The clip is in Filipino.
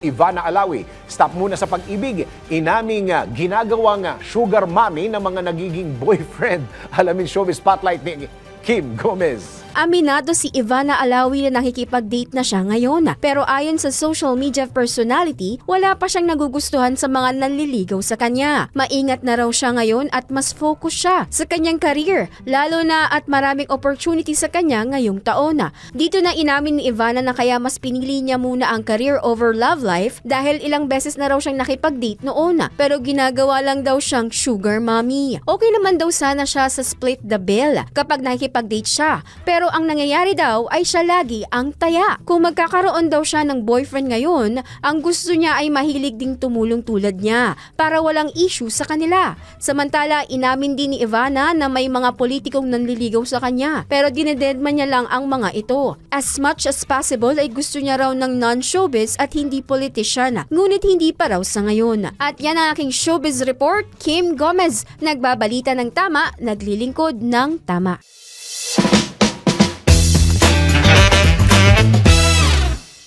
Ivana Alawi, stop muna sa pag-ibig. Inaming ah, ginagawang sugar mommy ng mga nagiging boyfriend. Alamin showbiz spotlight ni Kim Gomez. Aminado si Ivana Alawi na nakikipag-date na siya ngayon. Pero ayon sa social media personality, wala pa siyang nagugustuhan sa mga nanliligaw sa kanya. Maingat na raw siya ngayon at mas focus siya sa kanyang career, lalo na at maraming opportunity sa kanya ngayong taon. Dito na inamin ni Ivana na kaya mas pinili niya muna ang career over love life dahil ilang beses na raw siyang nakipag-date noon. Pero ginagawa lang daw siyang sugar mommy. Okay naman daw sana siya sa split the bill kapag nakikipag-date siya. Pero ang nangyayari daw ay siya lagi ang taya. Kung magkakaroon daw siya ng boyfriend ngayon, ang gusto niya ay mahilig ding tumulong tulad niya para walang issue sa kanila. Samantala, inamin din ni Ivana na may mga politikong nanliligaw sa kanya pero dinededman niya lang ang mga ito. As much as possible ay gusto niya raw ng non-showbiz at hindi politician, ngunit hindi pa raw sa ngayon. At yan ang aking showbiz report, Kim Gomez, nagbabalita ng tama, naglilingkod ng tama.